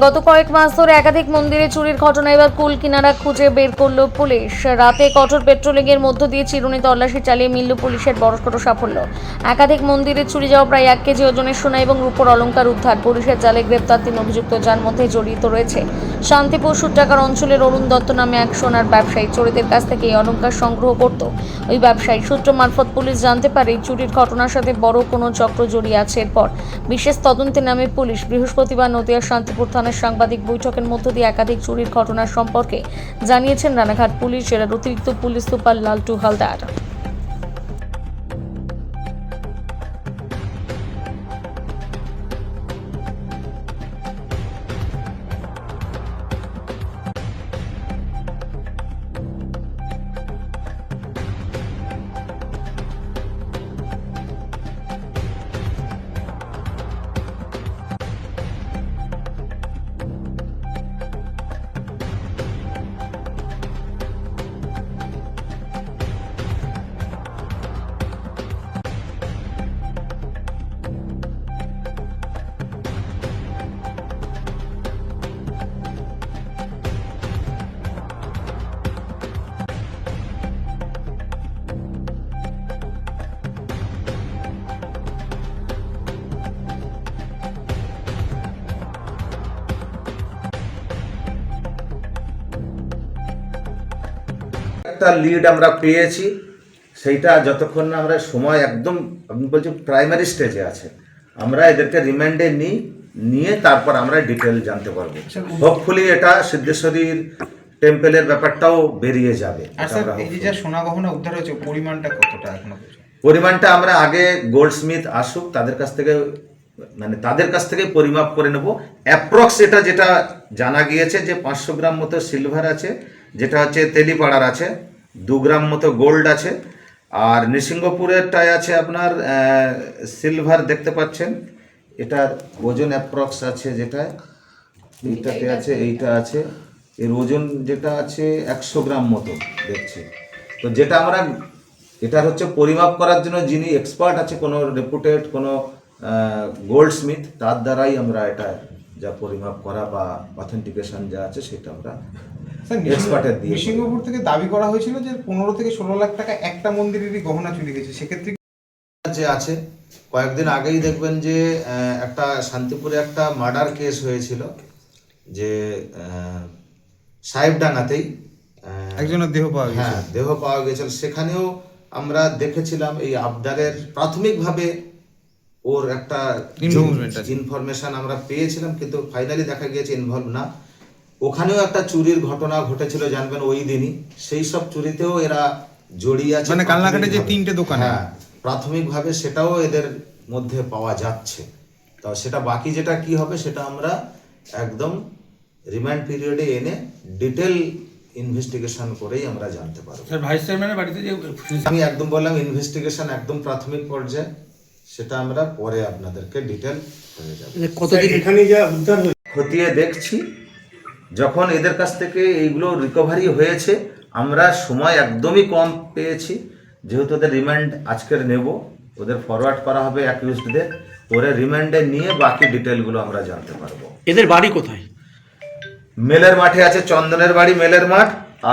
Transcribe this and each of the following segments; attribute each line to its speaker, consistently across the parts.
Speaker 1: গত কয়েক মাস ধরে একাধিক মন্দিরে চুরির ঘটনা এবার কুল কিনারা খুঁজে বের করল পুলিশ। রাতে কঠোর পেট্রোলিং এর মধ্য দিয়ে চিরুনি তল্লাশি চালিয়ে মিলল পুলিশের বড়সড় সাফল্য। একাধিক মন্দিরে চুরি যাওয়া প্রায় এক কেজি ওজনের সোনা এবং রূপর অলংকার উদ্ধার। পুলিশের জালে গ্রেপ্তার তিন অভিযুক্ত, যার মধ্যে জড়িত রয়েছে শান্তিপুর সুট্টাকার অঞ্চলের অরুণ দত্ত নামে এক সোনার ব্যবসায়ী। চোরেদের কাছ থেকে এই অলংকার সংগ্রহ করত ওই ব্যবসায়ী। সূত্র মারফত পুলিশ জানতে পারে চুরির ঘটনার সাথে বড় কোনো চক্র জড়িয়ে আছে এরপর। বিশেষ তদন্তে নামে পুলিশ। বৃহস্পতিবার নদিয়া শান্তিপুর থানার সাংবাদিক বৈঠকের মধ্য দিয়ে একাধিক চুরির ঘটনা সম্পর্কে জানিয়েছেন রানাঘাট পুলিশ। জেলার অতিরিক্ত পুলিশ সুপার লালটু হালদার।
Speaker 2: একটা লিড আমরা পেয়েছি সেইটা যতক্ষণ না আমরা সময় একদম আপনি বলছেন প্রাইমারি স্টেজে আছে। আমরা এদেরকে রিমান্ডে নিই নিয়ে তারপর আমরা ডিটেল জানতে পারব। হোপফুলি এটা সিদ্ধেশ্বরীর টেম্পেলের ব্যাপারটাও বেরিয়ে যাবে।
Speaker 3: যে সোনা গহনা উদ্ধার হয়েছে পরিমাণটা কতটা এখনও
Speaker 2: পরিমাণটা আমরা আগে গোল্ডস্মিথ আসুক তাদের কাছ থেকে মানে তাদের কাছ থেকে পরিমাপ করে নেব। অ্যাপ্রক্স এটা যেটা জানা গিয়েছে যে পাঁচশো গ্রাম মতো সিলভার আছে যেটা হচ্ছে তেলিপাড়ার আছে। দু গ্রাম মতো গোল্ড আছে। আর নৃসিংহপুরেরটায় আছে আপনার সিলভার দেখতে পাচ্ছেন। এটার ওজন অ্যাপ্রক্স আছে যেটা, এইটাতে আছে, এইটা আছে। এর ওজন যেটা আছে একশো গ্রাম মতো দেখছি। তো যেটা আমরা, এটার হচ্ছে পরিমাপ করার জন্য যিনি এক্সপার্ট আছে, কোনো রেপুটেড কোনো গোল্ড স্মিথ তার দ্বারাই আমরা এটা যা পরিমাপ করা বা অথেন্টিকেশন যা আছে সেটা আমরা এক্সপার্টের দিয়ে।
Speaker 3: থেকে দাবি করা হয়েছিল যে পনেরো থেকে ষোলো লাখ টাকা একটা মন্দিরেরই গহনা চুরি গেছে সেক্ষেত্রে
Speaker 2: যে আছে কয়েকদিন আগেই দেখবেন যে একটা শান্তিপুরে একটা মার্ডার কেস হয়েছিল যে সাহেবডাঙ্গাতেই
Speaker 3: একজনের দেহ পাওয়া গেছে।
Speaker 2: হ্যাঁ দেহ পাওয়া গেছিল। সেখানেও আমরা দেখেছিলাম এই আবদারের প্রাথমিকভাবে ওর একটা ইনফরমেশন আমরা পেয়েছিলাম কিন্তু ফাইনালি দেখা গিয়েছে ইনভলভ না। ওখানেও একটা চুরির ঘটনা ঘটেছিল জানবেন ওই দিনই। সেই সব চুরিতেও এরা জড়িয়ে আছে
Speaker 3: মানে কালনাঘাটে যে তিনটে দোকানে?
Speaker 2: হ্যাঁ প্রাথমিকভাবে সেটাও এদের মধ্যে পাওয়া যাচ্ছে। তো সেটা বাকি যেটা কি হবে সেটা আমরা একদম রিমান্ড পিরিয়ডে এনে ডিটেল ইনভেস্টিগেশন করেই আমরা জানতে পারব।
Speaker 4: স্যার ভাইস চেয়ারম্যানের বাড়িতে যে
Speaker 2: আমি একদম বললাম ইনভেস্টিগেশন একদম প্রাথমিক পর্যায়ে। সেটা আমরা পরে আপনাদেরকে ডিটেল হয়ে যাবে।
Speaker 4: কতদিন?
Speaker 5: এখানে যা উদ্ধার হয়েছে
Speaker 2: খতিয়ে দেখছি। যখন এদের কাছ থেকে এইগুলো রিকভারি হয়েছে আমরা সময় একদমই কম পেয়েছি। যেহেতু ওদের রিমান্ড আজকের নেব ওদের ফরওয়ার্ড করা হবে অ্যাকিউজডদের ওরে রিমান্ডে নিয়ে বাকি ডিটেলগুলো আমরা জানতে পারব।
Speaker 4: এদের বাড়ি কোথায়?
Speaker 2: মেলের মাঠে আছে চন্দনের বাড়ি মেলের মাঠ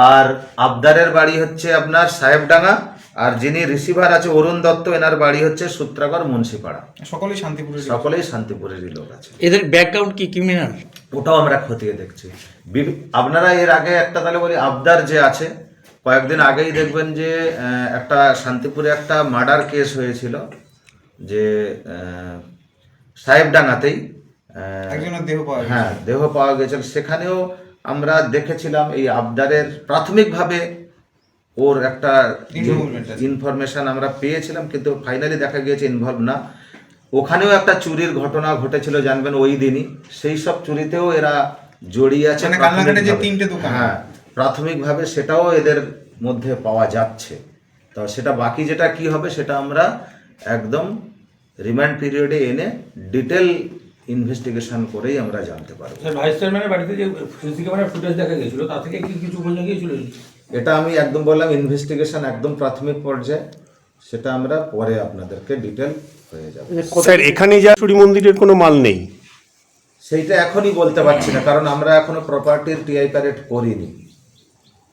Speaker 2: আর আবদারের বাড়ি হচ্ছে আপনার সাহেবডাঙ্গা। আর যিনি রিসিভার আছে অরুণ দত্ত এনার বাড়ি হচ্ছে সূত্রাগড় মুন্সিপাড়া।
Speaker 3: সকলেই শান্তিপুরের
Speaker 2: সকলেই শান্তিপুরেরই লোক আছে।
Speaker 4: এদের ব্যাকগ্রাউন্ড কি ক্রিমিনাল
Speaker 2: ওটাও আমরা খতিয়ে দেখছি। বিভি- আপনারা এর আগে একটা তাহলে বলি আবদার যে আছে কয়েকদিন আগেই দেখবেন যে একটা শান্তিপুরে একটা মার্ডার কেস হয়েছিল যে সাহেবডাঙ্গাতেই
Speaker 3: একজনের দেহ পাওয়া
Speaker 2: হ্যাঁ দেহ পাওয়া গেছিল। সেখানেও আমরা দেখেছিলাম এই আবদারের প্রাথমিকভাবে ওর একটা ইনফরমেশন আমরা পেয়েছিলাম কিন্তু ফাইনালি দেখা গিয়েছে ইনভলভ না। ওখানেও একটা চুরির ঘটনা ঘটেছিল জানবেন ওই দিনই। সেই সব চুরিতেও এরা জড়িয়ে আছে
Speaker 3: মানে।
Speaker 2: হ্যাঁ প্রাথমিকভাবে সেটাও এদের মধ্যে পাওয়া যাচ্ছে। তো সেটা বাকি যেটা কি হবে সেটা আমরা একদম রিমান্ড পিরিয়ডে এনে ডিটেল ইনভেস্টিগেশন করেই আমরা জানতে পারব।
Speaker 4: ভাইস চেয়ারম্যানের বাড়িতে যে সিসি ক্যামেরার ফুটেজ দেখা গেছিল তা থেকে কি কিছু বোঝা গিয়েছিল?
Speaker 2: এটা আমি একদম বললাম ইনভেস্টিগেশন একদম প্রাথমিক পর্যায়ে। সেটা আমরা পরে আপনাদেরকে ডিটেল হয়ে যাবে।
Speaker 5: স্যার এখানে যা চুরি মন্দিরের কোনো মাল নেই।
Speaker 2: সেইটা এখনই বলতে পারছি না কারণ আমরা এখনও প্রপার্টির টিআই প্যারেড করিনি।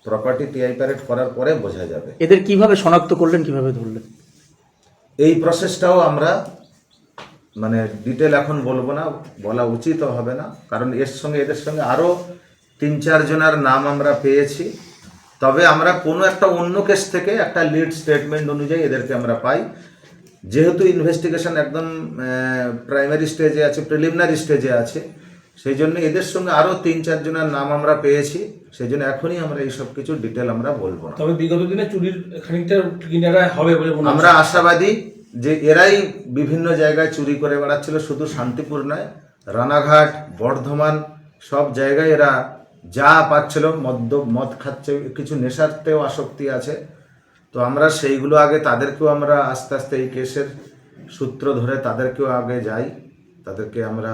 Speaker 2: প্রপার্টি টিআই প্যারেড করার পরে বোঝা যাবে।
Speaker 5: এদের কীভাবে শনাক্ত করলেন কীভাবে ধরলেন?
Speaker 2: এই প্রসেসটাও আমরা মানে ডিটেল এখন বলব না বলা উচিত হবে না কারণ এর সঙ্গে এদের সঙ্গে আরও তিন চারজনের নাম আমরা পেয়েছি। তবে আমরা কোনো একটা অন্য কেস থেকে একটা লিড স্টেটমেন্ট অনুযায়ী এদেরকে আমরা পাই। যেহেতু ইনভেস্টিগেশন একদম প্রাইমারি স্টেজে আছে প্রিলিমিনারি স্টেজে আছে সেই জন্য এদের সঙ্গে আরও তিন চারজনের নাম আমরা পেয়েছি। সেই জন্য এখনই আমরা এইসব কিছু ডিটেল আমরা বলব না।
Speaker 4: তবে বিগত দিনে চুরির খানিকটা কিনারা হবে বলে
Speaker 2: আমরা আশাবাদী যে এরাই বিভিন্ন জায়গায় চুরি করে বেড়াচ্ছিল শুধু শান্তিপুর নয় রানাঘাট বর্ধমান সব জায়গায় এরা যা পাচ্ছিল মদ্য মদ খাচ্ছে কিছু নেশাতেও আসক্তি আছে। তো আমরা সেইগুলো আগে তাদেরকেও আমরা আস্তে আস্তে এই কেসের সূত্র ধরে তাদেরকেও আগে যাই তাদেরকে আমরা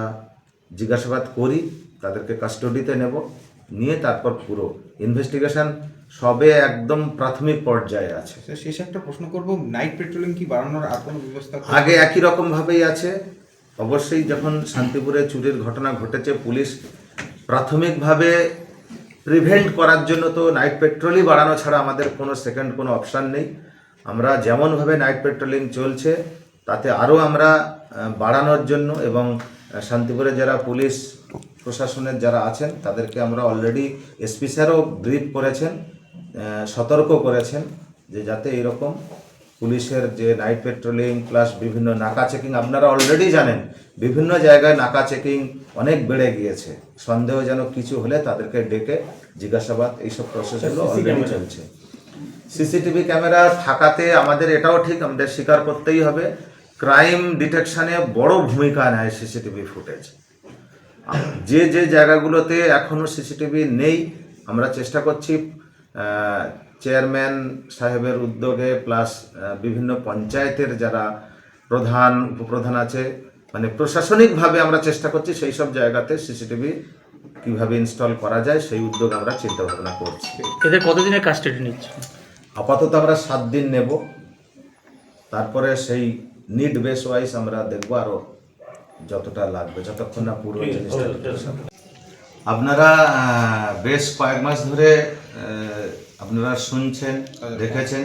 Speaker 2: জিজ্ঞাসাবাদ করি তাদেরকে কাস্টডিতে নেব নিয়ে তারপর পুরো ইনভেস্টিগেশন সবে একদম প্রাথমিক পর্যায়ে আছে।
Speaker 3: স্যার শেষ একটা প্রশ্ন করব নাইট পেট্রোলিং কি বাড়ানোর আর কোনো ব্যবস্থা
Speaker 2: আগে একই রকম ভাবেই আছে। অবশ্যই যখন শান্তিপুরে চুরির ঘটনা ঘটেছে পুলিশ প্রাথমিকভাবে প্রিভেন্ট করার জন্য তো নাইট পেট্রোলই বাড়ানো ছাড়া আমাদের কোনো সেকেন্ড কোনো অপশান নেই। আমরা যেমনভাবে নাইট পেট্রোলিং চলছে, তাতে আরও আমরা বাড়ানোর জন্য এবং শান্তিপুরে যারা পুলিশ প্রশাসনের যারা আছেন, তাদেরকে আমরা অলরেডি এসপি স্যারও ব্রিফ করেছেন সতর্ক করেছেন যে যাতে এরকম পুলিশের যে নাইট পেট্রোলিং প্লাস বিভিন্ন নাকা চেকিং আপনারা অলরেডি জানেন বিভিন্ন জায়গায় নাকা চেকিং অনেক বেড়ে গিয়েছে। সন্দেহ যেন কিছু হলে তাদেরকে ডেকে জিজ্ঞাসাবাদ এইসব প্রসেসগুলো অলরেডি চলছে। সিসিটিভি ক্যামেরা থাকাতে আমাদের এটাও ঠিক আমাদের স্বীকার করতেই হবে ক্রাইম ডিটেকশনে বড় ভূমিকা নেয় সিসিটিভি ফুটেজ যে যে জায়গাগুলোতে এখনও সিসিটিভি নেই আমরা চেষ্টা করছি চেয়ারম্যান সাহেবের উদ্যোগে প্লাস বিভিন্ন পঞ্চায়েতের যারা প্রধান উপপ্রধান আছে মানে প্রশাসনিকভাবে আমরা চেষ্টা করছি সেই সব জায়গাতে সিসিটিভি কীভাবে ইনস্টল করা যায় সেই উদ্যোগ আমরা চিন্তা ভাবনা করছি।
Speaker 5: এদের কতদিনের কাস্টাডি নিচ্ছে?
Speaker 2: আপাতত আমরা সাত দিন নেব। তারপরে সেই নিড বেস ওয়াইজ আমরা দেখব আরও যতটা লাগবে যতক্ষণ না পুরো জিনিসটা আপনারা বেশ কয়েক মাস ধরে আপনারা শুনছেন দেখেছেন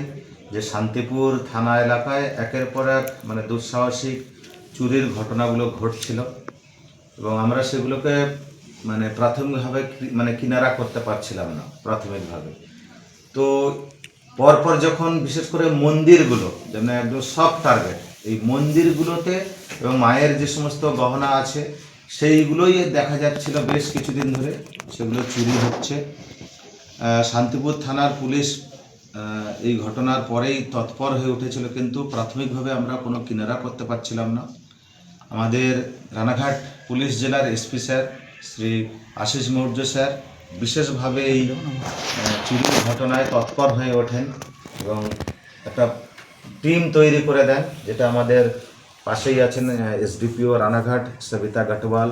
Speaker 2: যে শান্তিপুর থানা এলাকায় একের পর এক মানে দুঃসাহসিক চুরির ঘটনাগুলো ঘটছিল এবং আমরা সেগুলোকে মানে প্রাথমিকভাবে মানে কিনারা করতে পারছিলাম না প্রাথমিকভাবে। তো পরপর যখন বিশেষ করে মন্দিরগুলো যেমন একদম সব টার্গেট এই মন্দিরগুলোতে এবং মায়ের যে সমস্ত গহনা আছে সেইগুলোই দেখা যাচ্ছিল বেশ কিছুদিন ধরে সেগুলো চুরি হচ্ছে। শান্তিপুর থানার পুলিশ এই ঘটনার পরেই তৎপর হয়ে উঠেছিল, কিন্তু প্রাথমিকভাবে আমরা কোনো কিনারা করতে পারছিলাম না। আমাদের রানাঘাট পুলিশ জেলার S P sir, Shri Ashis Maurya sir, বিশেষভাবে এই চুরির ঘটনায় তৎপর হয়ে ওঠেন এবং একটা টিম তৈরি করে দেন, যেটা আমাদের পাশেই আছেন S D P O Ranaghat, Sabita Gatwal,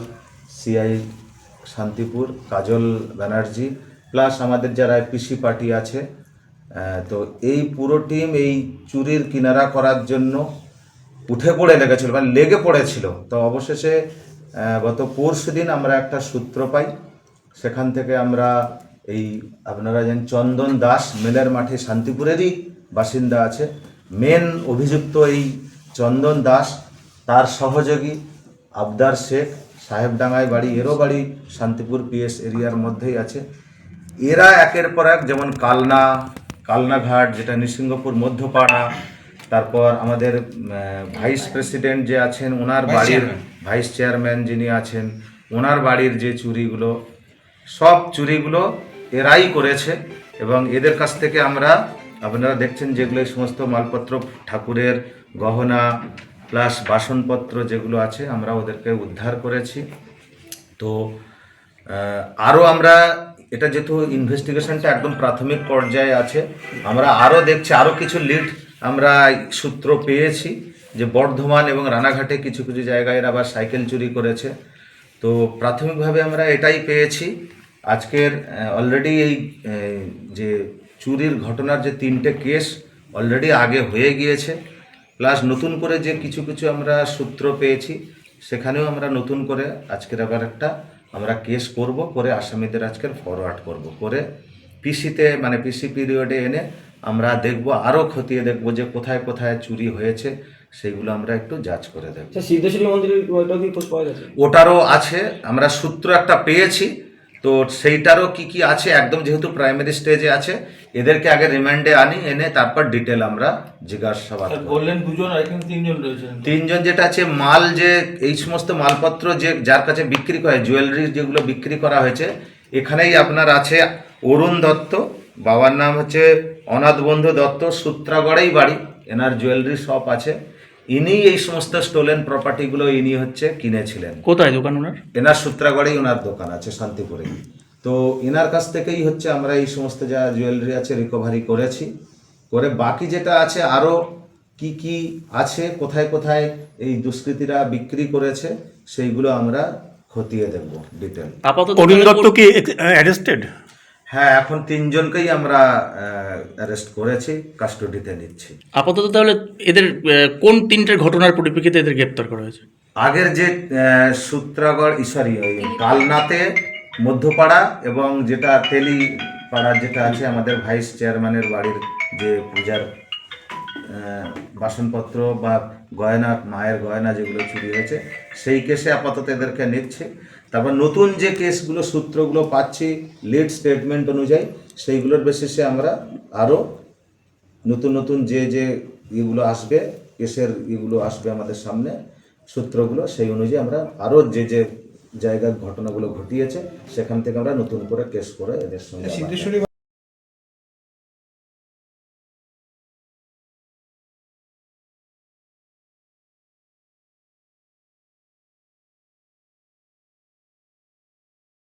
Speaker 2: C I Shantipur, Kajal Banerjee plus আমাদের যারা পিসি পার্টি আছে তো এই পুরো টিম এই চুরির কিনারা করার জন্য উঠে পড়ে লেগেছিল মানে লেগে পড়েছিল। তো অবশেষে গত পরশু দিন আমরা একটা সূত্র পাই, সেখান থেকে আমরা এই আপনারা যেন চন্দন দাস মেলের মাঠে শান্তিপুরেরই বাসিন্দা আছে। মেন অভিযুক্ত এই চন্দন দাস, তার সহযোগী আবদার শেখ, সাহেবডাঙ্গায় বাড়ি, এরও বাড়ি শান্তিপুর পিএস এরিয়ার মধ্যেই আছে। এরা একের পর এক যেমন কালনা কালনাঘাট যেটা নৃসিংহপুর মধ্যপাড়া তারপর আমাদের ভাইস প্রেসিডেন্ট যে আছেন ওনার বাড়ির ভাইস চেয়ারম্যান যিনি আছেন ওনার বাড়ির যে চুরিগুলো সব চুরিগুলো এরাই করেছে এবং এদের কাছ থেকে আমরা আপনারা দেখছেন যেগুলো এই সমস্ত মালপত্র ঠাকুরের গহনা প্লাস বাসনপত্র যেগুলো আছে আমরা ওদেরকে উদ্ধার করেছি। তো আরও আমরা এটা যেহেতু ইনভেস্টিগেশনটা একদম প্রাথমিক পর্যায়ে আছে, আমরা আরও দেখছি, আরও কিছু লিড আমরা সূত্র পেয়েছি যে বর্ধমান এবং রানাঘাটে কিছু কিছু জায়গায় আবার সাইকেল চুরি করেছে। তো প্রাথমিকভাবে আমরা এটাই পেয়েছি। আজকের অলরেডি এই যে চুরির ঘটনার যে তিনটে কেস অলরেডি আগে হয়ে গিয়েছে। প্লাস নতুন করে যে কিছু কিছু আমরা সূত্র পেয়েছি, সেখানেও আমরা নতুন করে আজকের আবার একটা আমরা কেস করব করে আসামিদের আজকের ফরওয়ার্ড করব। করে পিসিতে মানে পিসি পিরিয়ডে এনে আমরা দেখব আরও খতিয়ে দেখব যে কোথায় কোথায় চুরি হয়েছে সেইগুলো আমরা একটু যাচ করে দেখব।
Speaker 6: সিদ্ধেশ্বরী মন্দিরের
Speaker 2: ওটারও আছে আমরা সূত্র একটা পেয়েছি তো সেইটারও কি কি আছে? একদম যেহেতু প্রাইমারি স্টেজে আছে এদেরকে আগে রিমান্ডে আনি এনে তারপর ডিটেল আমরা জিজ্ঞাসাবাদ।
Speaker 4: বললেন দুজন আর এখানে তিনজন রয়েছেন।
Speaker 2: তিনজন যেটা আছে মাল যে এই সমস্ত মালপত্র যে যার কাছে বিক্রি করে জুয়েলারি যেগুলো বিক্রি করা হয়েছে এখানেই আপনার আছে অরুণ দত্ত বাবার নাম হচ্ছে অনাথ বন্ধু দত্ত সূত্রাগড়েই বাড়ি এনার জুয়েলারি শপ আছে। ইনি এই সমস্ত স্টোলেন প্রপার্টিগুলো ইনি হচ্ছে কিনেছিলেন।
Speaker 5: কোথায় দোকান ওনার?
Speaker 2: এনার সূত্রাগড়েই ওনার দোকান আছে শান্তিপুরে। তো এনার কাছ থেকেই হচ্ছে আমরা এই সমস্ত যা জুয়েলারি আছে রিকভারি করেছি। করে বাকি যেটা আছে আরও কি কি আছে কোথায় কোথায় এই দুষ্কৃতীরা বিক্রি করেছে সেইগুলো আমরা খতিয়ে দেখব ডিটেল
Speaker 5: আপাতত
Speaker 7: অরুণ দত্ত কি অ্যারেস্টেড
Speaker 2: হ্যাঁ এখন তিনজনকেই আমরা অ্যারেস্ট করেছি কাস্টডিতে নিচ্ছি।
Speaker 5: আপাতত তাহলে এদের কোন তিনটের ঘটনার পরিপ্রেক্ষিতে এদের গ্রেপ্তার করা হয়েছে?
Speaker 2: আগের যে সূত্রাগড় সরি ওই কালনাতে মধ্যপাড়া এবং যেটা তেলি পাড়ার যেটা আছে আমাদের ভাইস চেয়ারম্যানের বাড়ির যে পূজার বাসনপত্র বা গয়না মায়ের গয়না যেগুলো চুরি হয়েছে সেই কেসে আপাতত এদেরকে নিচ্ছে। তারপর নতুন যে কেসগুলো সূত্রগুলো পাচ্ছি লিড স্টেটমেন্ট অনুযায়ী সেইগুলোর বেসিসে আমরা আরও নতুন নতুন যে যে ইগুলো আসবে কেসের ইগুলো আসবে আমাদের সামনে সূত্রগুলো সেই অনুযায়ী আমরা আরও যে যে জায়গার ঘটনাগুলো ঘটিয়েছে সেখান থেকে আমরা নতুন করে কেস করে এদের সঙ্গে